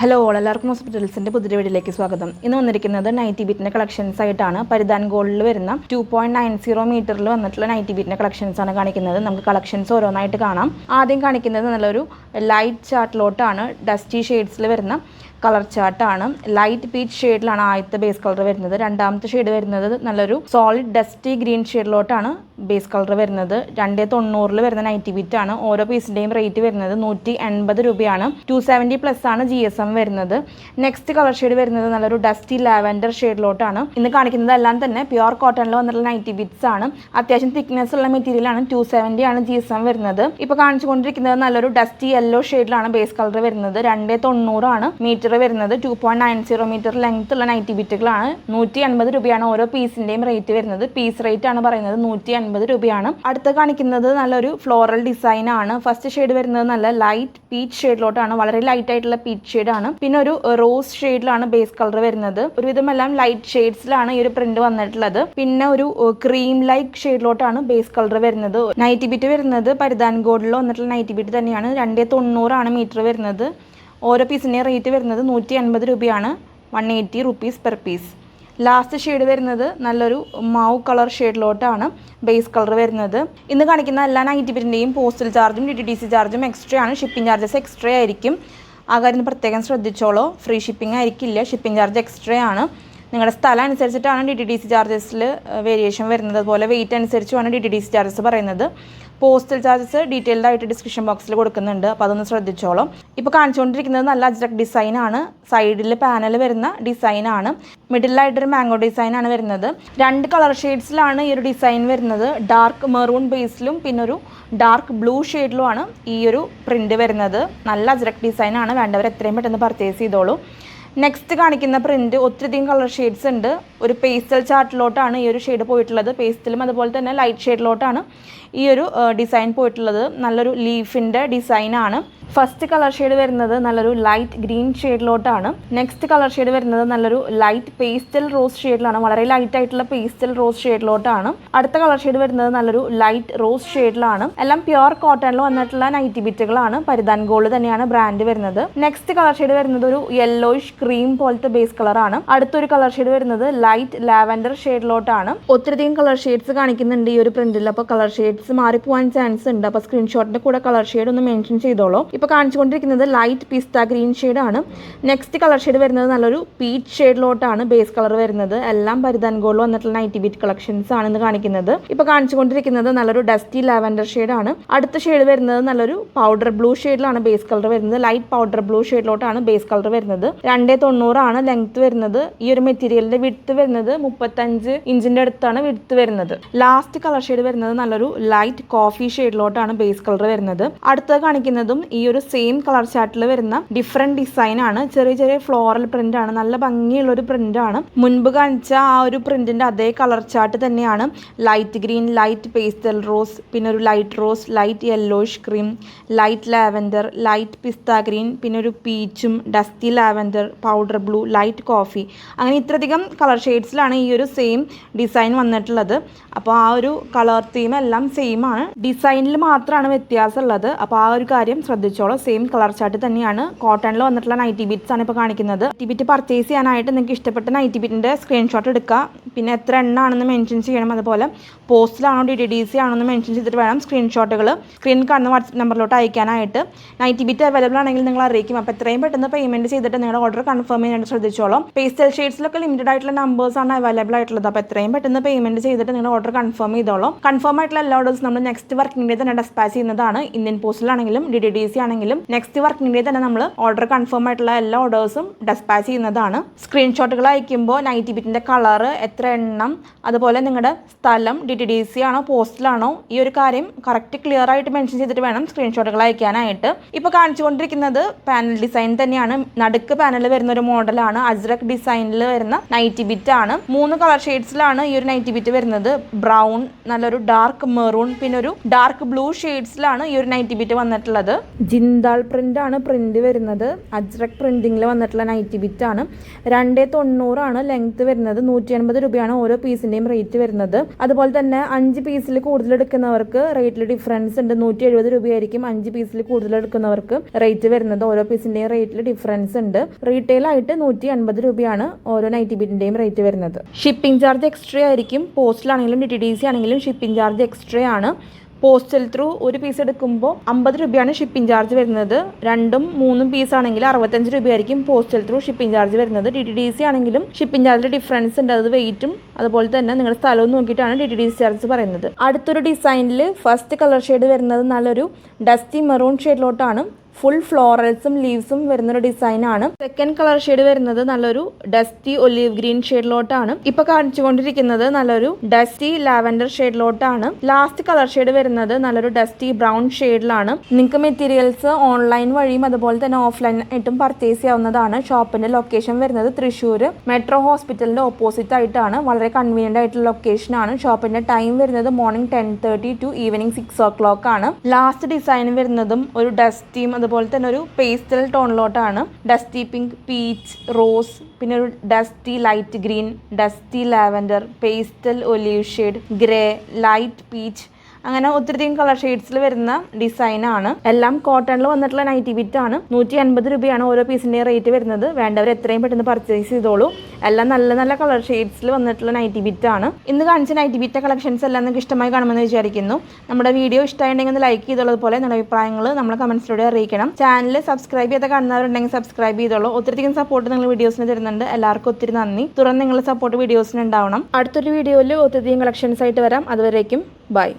Hello all എല്ലാവർക്കും ഹോസ്പിറ്റൽസിന്റെ പുതിയ വീഡിയോയിലേക്ക് സ്വാഗതം. ഇന്ന് വന്നിരിക്കുന്നത് നൈറ്റി ബീറ്റിന്റെ കളക്ഷൻസ് ആയിട്ടാണ്. പരിധാൻ ഗോൾഡിൽ വരുന്ന ടു പോയിന്റ് നയൻ സീറോ മീറ്ററിൽ വന്നിട്ടുള്ള നൈറ്റി ബീറ്റിന്റെ കളക്ഷൻസ് ആണ് കാണിക്കുന്നത്. നമുക്ക് കളക്ഷൻസ് ഓരോന്നായിട്ട് കാണാം. ആദ്യം കാണിക്കുന്നത് നല്ലൊരു ലൈറ്റ് ചാർട്ടിലോട്ടാണ് ഡസ്റ്റി ഷെയ്ഡ്സിൽ വരുന്ന കളർ ചാർട്ടാണ്. ലൈറ്റ് പീച്ച് ഷെയ്ഡിലാണ് ആദ്യത്തെ ബേസ് കളർ വരുന്നത്. രണ്ടാമത്തെ ഷെയ്ഡ് വരുന്നത് നല്ലൊരു സോളിഡ് ഡസ്റ്റി ഗ്രീൻ ഷെയ്ഡിലോട്ടാണ് ബേസ് കളർ വരുന്നത്. രണ്ടേ തൊണ്ണൂറിൽ വരുന്ന നൈറ്റി ബിറ്റ് ആണ്. ഓരോ പീസിന്റെയും റേറ്റ് വരുന്നത് നൂറ്റി എൺപത് രൂപയാണ്. ടു സെവന്റി പ്ലസ് ആണ് ജി എസ് എം വരുന്നത്. നെക്സ്റ്റ് കളർ ഷെയ്ഡ് വരുന്നത് നല്ലൊരു ഡസ്റ്റി ലാവൻഡർ ഷെയ്ഡിലോട്ടാണ് ഇന്ന് കാണിക്കുന്നത് എല്ലാം തന്നെ പ്യുവർ കോട്ടണിൽ വന്നിട്ടുള്ള നൈറ്റി ബിറ്റ്സ് ആണ്. അത്യാവശ്യം തിക്നെസ് ഉള്ള മെറ്റീരിയൽ ആണ്. ടു സെവന്റി ആണ് ജി എസ് എം വരുന്നത്. ഇപ്പോൾ കാണിച്ചുകൊണ്ടിരിക്കുന്നത് നല്ലൊരു ഡസ്റ്റി യെല്ലോ ഷെയ്ഡിലാണ് ബേസ് കളർ വരുന്നത്. രണ്ടേ തൊണ്ണൂറാണ്. മീറ്റർ വരുന്നത് two point nine zero metre length ഉള്ള നൈറ്റി ബിറ്റുകളാണ് നൂറ്റി അൻപത് രൂപയാണ് ഓരോ പീസിന്റെയും റേറ്റ് വരുന്നത്. പീസ് റേറ്റ് ആണ് പറയുന്നത് നൂറ്റി അൻപത് രൂപയാണ്. അടുത്ത കാണിക്കുന്നത് നല്ലൊരു ഫ്ലോറൽ ഡിസൈൻ ആണ്. ഫസ്റ്റ് ഷെയ്ഡ് വരുന്നത് നല്ല ലൈറ്റ് പീച്ച് ഷെയ്ഡിലോട്ടാണ് വളരെ ലൈറ്റ് ആയിട്ടുള്ള പീച്ച് ആണ് പിന്നെ ഒരു റോസ് ഷെയ്ഡിലാണ് ബേസ് കളർ വരുന്നത്. ഒരുവിധം എല്ലാം ലൈറ്റ് ഷെയ്ഡ്സിലാണ് ഈ ഒരു പ്രിന്റ് വന്നിട്ടുള്ളത്. പിന്നെ ഒരു ക്രീം ലൈക്ക് ഷെയ്ഡിലോട്ടാണ് ബേസ് കളർ വരുന്നത്. നൈറ്റി ബിറ്റ് വരുന്നത് പരിധാൻ ഗോൾഡിൽ വന്നിട്ടുള്ള നൈറ്റി ബിറ്റ് തന്നെയാണ്. രണ്ടേ തൊണ്ണൂറാണ് മീറ്റർ വരുന്നത്. ഓരോ പീസിന്റെ റേറ്റ് വരുന്നത് നൂറ്റി അൻപത് രൂപയാണ്. One eighty rupees per piece last shade വരുന്നത് നല്ലൊരു മാവ് കളർ ഷെയ്ഡിലോട്ടാണ് ബേസ് കളർ വരുന്നത്. ഇന്ന് കാണിക്കുന്ന എല്ലാ നൈറ്റി പ്രിന്റെയും പോസ്റ്റൽ ചാർജും ഡി ടി ഡി സി ചാർജും എക്സ്ട്രാ ആണ്. ഷിപ്പിംഗ് ചാർജസ് എക്സ്ട്രാ ആയിരിക്കും. ആ കാര്യം പ്രത്യേകം ശ്രദ്ധിച്ചോളൂ. ഫ്രീ ഷിപ്പിംഗ് ആയിരിക്കില്ല. ഷിപ്പിംഗ് ചാർജ് എക്സ്ട്രാ ആണ്. നിങ്ങളുടെ സ്ഥലം അനുസരിച്ചിട്ടാണ് ഡി ടി ഡി സി ചാർജസിൽ വേരിയേഷൻ വരുന്നത്. അതുപോലെ weight അനുസരിച്ചുമാണ് D T D C charges പറയുന്നത്. പോസ്റ്റൽ ചാർജസ് ഡീറ്റെയിൽഡ് ആയിട്ട് ഡിസ്ക്രിപ്ഷൻ ബോക്സിൽ കൊടുക്കുന്നുണ്ട്. അപ്പോൾ അതൊന്ന് ശ്രദ്ധിച്ചോളാം. ഇപ്പോൾ കാണിച്ചുകൊണ്ടിരിക്കുന്നത് നല്ല അജ്രക് ഡിസൈൻ ആണ്. സൈഡിൽ പാനൽ വരുന്ന ഡിസൈൻ ആണ്. മിഡിലായിട്ടൊരു മാംഗോ ഡിസൈൻ ആണ് വരുന്നത്. രണ്ട് കളർ ഷെയ്ഡ്സിലാണ് ഈ ഒരു ഡിസൈൻ വരുന്നത്. ഡാർക്ക് മെറൂൺ ബേസിലും പിന്നെ ഒരു ഡാർക്ക് ബ്ലൂ ഷെയ്ഡിലുമാണ് ഈ ഒരു പ്രിന്റ് വരുന്നത്. നല്ല അജ്രക് ഡിസൈൻ ആണ്. വേണ്ടവർ എത്രയും പെട്ടെന്ന് പർച്ചേസ് ചെയ്തോളൂ. നെക്സ്റ്റ് കാണിക്കുന്ന പ്രിന്റ് ഒത്തിരിയധികം കളർ ഷെയ്ഡ്സ് ഉണ്ട്. ഒരു പേസ്റ്റൽ ചാർട്ടിലോട്ടാണ് ഈ ഒരു ഷെയ്ഡ് പോയിട്ടുള്ളത്. പേസ്റ്റലും അതുപോലെ തന്നെ ലൈറ്റ് ഷെയ്ഡിലോട്ടാണ് ഈ ഒരു ഡിസൈൻ പോയിട്ടുള്ളത്. നല്ലൊരു ലീഫിന്റെ ഡിസൈനാണ് ഫസ്റ്റ് കളർ ഷെയ്ഡ് വരുന്നത് നല്ലൊരു ലൈറ്റ് ഗ്രീൻ ഷെയ്ഡിലോട്ടാണ് നെക്സ്റ്റ് കളർ ഷെയ്ഡ് വരുന്നത് നല്ലൊരു ലൈറ്റ് പേസ്റ്റൽ റോസ് ഷെയ്ഡിലാണ് വളരെ ലൈറ്റ് ആയിട്ടുള്ള പേസ്റ്റൽ റോസ് ഷെയ്ഡിലോട്ടാണ് അടുത്ത കളർ ഷെയ്ഡ് വരുന്നത് നല്ലൊരു ലൈറ്റ് റോസ് ഷെയ്ഡിലാണ് എല്ലാം പ്യുർ കോട്ടണിൽ വന്നിട്ടുള്ള നൈറ്റി ബിറ്റുകളാണ് പരിധാൻ ഗോൾഡ് തന്നെയാണ് ബ്രാൻഡ് വരുന്നത്. നെക്സ്റ്റ് കളർ ഷെയ്ഡ് വരുന്നത് ഒരു യെല്ലോയിഷ് ക്രീം പോലത്തെ ബേസ് കളറാണ് അടുത്തൊരു കളർ ഷെയ്ഡ് വരുന്നത് ലൈറ്റ് ലാവൻഡർ ഷെയ്ഡിലോട്ടാണ് ഒത്തിരിയധികം കളർ ഷെയ്ഡ്സ് കാണിക്കുന്നുണ്ട് ഈ ഒരു പ്രിന്റിൽ അപ്പോൾ കളർ ഷെയ്ഡ്സ് മാറിപ്പോവാൻ ചാൻസ് ഉണ്ട്. അപ്പോൾ സ്ക്രീൻഷോട്ടിന്റെ കൂടെ കളർ ഷെയ്ഡ് ഒന്ന് മെൻഷൻ ചെയ്തോളൂ. ഇപ്പോൾ കാണിച്ചുകൊണ്ടിരിക്കുന്നത് ലൈറ്റ് പിസ്ത ഗ്രീൻ ഷെയ്ഡാണ് നെക്സ്റ്റ് കളർ ഷെയ്ഡ് വരുന്നത് നല്ലൊരു പീച്ച് ഷെയ്ഡിലോട്ടാണ് ബേസ് കളർ വരുന്നത്. എല്ലാം പരിധാൻ ഗോൾഡ് വന്നിട്ടുള്ള നൈറ്റി ബീറ്റ് കളക്ഷൻസ് ആണ് ഇന്ന് കാണിക്കുന്നത്. ഇപ്പോൾ കാണിച്ചുകൊണ്ടിരിക്കുന്നത് നല്ലൊരു ഡസ്റ്റി ലാവൻഡർ ഷെയ്ഡാണ് അടുത്ത ഷെയ്ഡ് വരുന്നത് നല്ലൊരു പൗഡർ ബ്ലൂ ഷെയ്ഡിലാണ് ബേസ് കളർ വരുന്നത്. ലൈറ്റ് പൗഡർ ബ്ലൂ ഷെയ്ഡിലോട്ടാണ് ബേസ് കളർ വരുന്നത്. രണ്ടേ തൊണ്ണൂറാണ് ലെങ്ത് വരുന്നത്. ഈ ഒരു മെറ്റീരിയലിന്റെ വിടുത്ത് വരുന്നത് മുപ്പത്തഞ്ച് ഇഞ്ചിന്റെ അടുത്താണ് വിടുത്ത് വരുന്നത്. ലാസ്റ്റ് കളർ ഷെയ്ഡ് വരുന്നത് നല്ലൊരു ലൈറ്റ് കോഫി ഷെയ്ഡിലോട്ടാണ് ബേസ് കളർ വരുന്നത്. അടുത്തത് കാണിക്കുന്നതും ഈ ഒരു സെയിം കളർ ചാർട്ടിൽ വരുന്ന ഡിഫറെന്റ് ഡിസൈൻ ആണ്. ചെറിയ ചെറിയ ഫ്ലോറൽ പ്രിന്റ് ആണ്. നല്ല ഭംഗിയുള്ള ഒരു പ്രിന്റ് ആണ്. മുൻപ് കാണിച്ച ആ ഒരു പ്രിന്റിന്റെ അതേ കളർ ചാർട്ട് തന്നെയാണ്. Light green light pastel rose പിന്നെ ഒരു light rose light yellowish cream light lavender light pista green പിന്നെ ഒരു പീച്ചും dusty lavender powder blue light coffee അങ്ങനെ ഇത്രയധികം കളർ ഷെയ്ഡ്സിലാണ് ഈ ഒരു സെയിം ഡിസൈൻ വന്നിട്ടുള്ളത്. അപ്പോൾ ആ ഒരു കളർ തീം എല്ലാം സെയിം ആണ്. ഡിസൈനിൽ മാത്രമാണ് വ്യത്യാസമുള്ളത്. അപ്പോൾ ആ ഒരു കാര്യം ശ്രദ്ധിച്ചോളൂ സെയിം കളർ ചാർട്ട് തന്നെയാണ്. കോട്ടണിൽ വന്നിട്ടുള്ള നൈറ്റി ബിറ്റ്സ് ആണ് ഇപ്പോൾ കാണിക്കുന്നത്. നൈറ്റി ബിറ്റ് പർച്ചേസ് ചെയ്യാനായിട്ട് നിങ്ങൾക്ക് ഇഷ്ടപ്പെട്ട നൈറ്റി ബിറ്റിന്റെ സ്ക്രീൻഷോട്ട് എടുക്കുക. പിന്നെ എത്ര എണ്ണ ആണെന്ന് മെൻഷൻ ചെയ്യണം. അതുപോലെ പോസ്റ്റിലാണോ ഡി ഡി ഡി സി ആണോ എന്ന് മെൻഷൻ ചെയ്തിട്ട് വേണം സ്ക്രീൻഷോട്ടുകൾ സ്ക്രീൻ കാണുന്ന വാട്സപ്പ് നമ്പറിലോട്ട് അയക്കാനായിട്ട്. നൈറ്റി ബിറ്റ് അവൈലബിൾ ആണെങ്കിൽ നിങ്ങൾ അറിയിക്കും. അപ്പോൾ എത്രയും പെട്ടെന്ന് പേയ്മെന്റ് ചെയ്തിട്ട് നിങ്ങളുടെ ഓർഡർ കൺഫേം ചെയ്യാനായിട്ട് ശ്രദ്ധിച്ചോളാം. പേസ്റ്റൽ ഷെയ്ഡ്സിലൊക്കെ ലിമിറ്റഡ് ആയിട്ടുള്ള നമ്പേഴ്സ് ആണ് അവൈലബിൾ ആയിട്ടുള്ളത്. അപ്പോൾ എത്രയും പെട്ടെന്ന് പേയ്മെന്റ് ചെയ്തിട്ട് നിങ്ങളുടെ ഓർഡർ കൺഫേം ചെയ്തോളാം. കൺഫേം ആയിട്ടുള്ള എല്ലാ ഓർഡേഴ്സും നമ്മൾ നെക്സ്റ്റ് വർക്കിംഗ് ഡേ തന്നെ ഡെസ്പാച്ച് ചെയ്യുന്നതാണ്. ഇന്ത്യൻ പോസ്റ്റിലാണെങ്കിലും ഡി ഡി ഡി സി ആണെങ്കിലും നെക്സ്റ്റ് വർക്കിംഗ് ഡേ തന്നെ നമ്മൾ ഓർഡർ കൺഫേം ആയിട്ടുള്ള എല്ലാ ഓർഡേഴ്സും ഡെസ്പാച്ച് ചെയ്യുന്നതാണ്. സ്ക്രീൻഷോട്ടുകൾ അയക്കുമ്പോൾ നൈറ്റി ബിറ്റിന്റെ കളറ് എത്ര എണ്ണം അതുപോലെ നിങ്ങളുടെ സ്ഥലം ഡി ടി ഡി സി ആണോ പോസ്റ്റിലാണോ ഈ ഒരു കാര്യം കറക്റ്റ് ക്ലിയർ ആയിട്ട് മെൻഷൻ ചെയ്തിട്ട് വേണം സ്ക്രീൻഷോട്ടുകൾ അയക്കാനായിട്ട്. ഇപ്പോൾ കാണിച്ചുകൊണ്ടിരിക്കുന്നത് പാനൽ ഡിസൈൻ തന്നെയാണ്. നടുക്ക് പാനൽ വരുന്ന ഒരു മോഡലാണ്. അജ്രക് ഡിസൈനിൽ വരുന്ന നൈറ്റി ബിറ്റ് ആണ്. മൂന്ന് കളർ ഷെയ്ഡ്സിലാണ് ഈ ഒരു നൈറ്റി ബിറ്റ് വരുന്നത്. ബ്രൗൺ നല്ലൊരു ഡാർക്ക് മെറൂൺ പിന്നെ ഒരു ഡാർക്ക് ബ്ലൂ ഷെയ്ഡ്സിലാണ് ഈ ഒരു നൈറ്റി ബിറ്റ് വന്നിട്ടുള്ളത്. ജിന്താൾ പ്രിന്റ് ആണ് പ്രിന്റ് വരുന്നത്. അജ്രക് പ്രിന്റിങ്ങിൽ വന്നിട്ടുള്ള നൈറ്റി ബിറ്റ് ആണ്. രണ്ടേ തൊണ്ണൂറാണ് ലെങ്ത് വരുന്നത്. നൂറ്റി അൻപത് രൂപയാണ് ഓരോ പീസിന്റെയും റേറ്റ് വരുന്നത്. അതുപോലെ തന്നെ അഞ്ച് പീസിൽ കൂടുതൽ എടുക്കുന്നവർക്ക് റേറ്റിൽ ഡിഫറൻസ് ഉണ്ട്. നൂറ്റി എഴുപത് രൂപയായിരിക്കും അഞ്ച് പീസിൽ കൂടുതൽ എടുക്കുന്നവർക്ക് റേറ്റ് വരുന്നത്. ഓരോ പീസിന്റെയും റേറ്റിൽ ഡിഫറൻസ് ഉണ്ട്. റീറ്റെയിൽ ആയിട്ട് നൂറ്റി അൻപത് രൂപയാണ് ഓരോ നൈറ്റി ബിറ്റിന്റെയും റേറ്റ് വരുന്നത്. ഷിപ്പിംഗ് ചാർജ് എക്സ്ട്രാ ആയിരിക്കും. പോസ്റ്റിലാണെങ്കിലും ഡി ടി ഡി സി ആണെങ്കിലും ഷിപ്പിംഗ് ചാർജ് എക്സ്ട്രാ ആണ്. പോസ്റ്റൽ ത്രൂ ഒരു പീസ് എടുക്കുമ്പോൾ അമ്പത് രൂപയാണ് ഷിപ്പിംഗ് ചാർജ് വരുന്നത്. രണ്ടും മൂന്നും പീസ് ആണെങ്കിൽ അറുപത്തഞ്ച് രൂപയായിരിക്കും പോസ്റ്റൽ ത്രൂ ഷിപ്പിംഗ് ചാർജ് വരുന്നത്. ഡി ടി ഡി സി ആണെങ്കിലും ഷിപ്പിംഗ് ചാർജിൽ ഡിഫറൻസ് ഉണ്ട്. അത് വെയിറ്റും അതുപോലെ തന്നെ നിങ്ങളുടെ സ്ഥലവും നോക്കിയിട്ടാണ് D T D C charge പറയുന്നത്. അടുത്തൊരു ഡിസൈനിൽ ഫസ്റ്റ് കളർ ഷെയ്ഡ് വരുന്നത് നല്ലൊരു ഡസ്റ്റി മെറൂൺ ഷെയ്ഡിലോട്ടാണ് ഫുൾ ഫ്ലോറൽസും ലീവ്സും വരുന്നൊരു ഡിസൈൻ ആണ്. സെക്കൻഡ് കളർ ഷെയ്ഡ് വരുന്നത് നല്ലൊരു ഡസ്റ്റി ഒലീവ് ഗ്രീൻ ഷെയ്ഡിലോട്ടാണ് ഇപ്പൊ കാണിച്ചുകൊണ്ടിരിക്കുന്നത് നല്ലൊരു ഡസ്റ്റി ലാവൻഡർ ഷെയ്ഡിലോട്ടാണ് ലാസ്റ്റ് കളർ ഷെയ്ഡ് വരുന്നത് നല്ലൊരു ഡസ്റ്റി ബ്രൗൺ ഷെയ്ഡിലാണ് നിങ്ങൾക്ക് മെറ്റീരിയൽസ് ഓൺലൈൻ വഴിയും അതുപോലെ തന്നെ ഓഫ്ലൈൻ ആയിട്ടും പർച്ചേസ് ചെയ്യാവുന്നതാണ്. ഷോപ്പിന്റെ ലൊക്കേഷൻ വരുന്നത് തൃശ്ശൂർ മെട്രോ ഹോസ്പിറ്റലിന്റെ ഓപ്പോസിറ്റ് ആയിട്ടാണ്. വളരെ കൺവീനിയന്റ് ആയിട്ടുള്ള ലൊക്കേഷൻ ആണ്. ഷോപ്പിന്റെ ടൈം വരുന്നത് morning ten thirty to evening six o'clock ആണ്. ലാസ്റ്റ് ഡിസൈൻ വരുന്നതും ഒരു ഡസ്റ്റിയും അതുപോലെ തന്നെ ഒരു പേസ്റ്റൽ ടോണിലോട്ടാണ് ഡസ്റ്റി പിങ്ക് പീച്ച് റോസ് പിന്നെ ഒരു dusty light green dusty lavender pastel olive shade grey light peach അങ്ങനെ ഒത്തിരിയധികം കളർ ഷെയ്ഡ്സിൽ വരുന്ന ഡിസൈനാണ് എല്ലാം കോട്ടണിൽ വന്നിട്ടുള്ള നൈറ്റി ബിറ്റ് ആണ്. നൂറ്റി അൻപത് രൂപയാണ് ഓരോ പീസിന്റെയും റേറ്റ് വരുന്നത്. വേണ്ടവർ എത്രയും പെട്ടെന്ന് പർച്ചേസ് ചെയ്തോളൂ. എല്ലാം നല്ല നല്ല കളർ ഷെയ്ഡ്സിൽ വന്നിട്ടുള്ള നൈറ്റി ആണ്. ഇന്ന് കാണിച്ച നൈറ്റി ബിറ്റ് കളക്ഷൻസ് എല്ലാം നിങ്ങൾക്ക് ഇഷ്ടമായി കാണുമെന്ന് വിചാരിക്കുന്നു. നമ്മുടെ വീഡിയോ ഇഷ്ടമായിട്ടുണ്ടെങ്കിൽ ഒന്ന് ലൈക്ക് ചെയ്തോളതുപോലെ നിങ്ങളുടെ അഭിപ്രായങ്ങൾ നമ്മളെ കമൻസിലൂടെ അറിയിക്കണം. ചാനൽ സബ്സ്ക്രൈബ് ചെയ്ത കാണുന്നവരുണ്ടെങ്കിൽ സബ്സ്ക്രൈബ് ചെയ്തോളൂ. ഒത്തിരിയധികം സപ്പോർട്ട് നിങ്ങൾ വീഡിയോസിന് തരുന്നുണ്ട്. എല്ലാവർക്കും ഒത്തിരി നന്ദി. തുറന്ന് നിങ്ങളുടെ സപ്പോർട്ട് വീഡിയോസിന് ഉണ്ടാവണം. അടുത്തൊരു വീഡിയോയിൽ ഒത്തിരിയധികം കളക്ഷൻസ് ആയിട്ട് വരാം. അതുവരേക്കും ബൈ